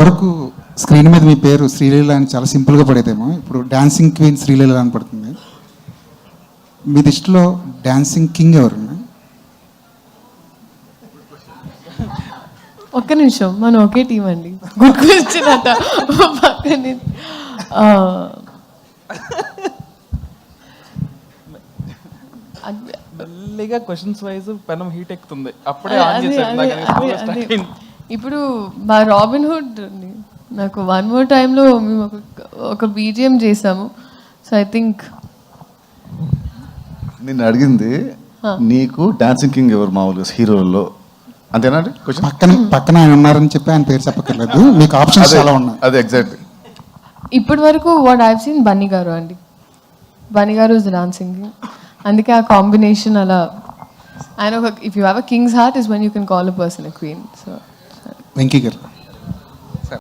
వరకు స్క్రీన్ మీద మీ పేరు శ్రీలీల అని చాలా సింపుల్గా పడేదేమో. ఇప్పుడు డాన్సింగ్ క్వీన్ శ్రీలీల అని పడుతుంది. మీ దృష్టిలో డాన్సింగ్ కింగ్ ఎవరండి ఒక్క నిమిషం మనం ఒకే టీం అండి. గుడ్ క్వశ్చన్ అట. పక్కనే ఆ, అది- మెల్లిగా క్వశ్చన్స్ వైజ్ పెనం హీట్ ఎక్కుతుంది. అప్పుడే ఆన్ చేశారు ఇప్పుడు మా రాబిన్ హుడ్ నాకు వన్ మోర్ టైంలో మేము ఒక ఒక బీజిఎం చేసాము. సో ఐ థింక్ నిన్ను అడిగింది నీకు డాన్సింగ్ కింగ్ ఎవరు మామూలుగా హీరోల్లో? అంతేనా క్వశ్చన్ పక్కన పక్కన ఆయన ఉన్నారని చెప్పి ఆయన పేరు చెప్పక్కర్లేదు. మీకు ఆప్షన్స్ అదే చాలా ఉన్నాయి. అదే ఎగ్జాక్ట్ ఇప్పటి వరకు వాట్ ఐవ్ సీన్ బన్నీ గారు అండి. బన్నీ గారు ఇస్ డాన్సింగ్ అందుకే ఆ కాంబినేషన్ అలా ఆయన ఒక if you have a king's heart is one you can call a person a queen so Venky గారు.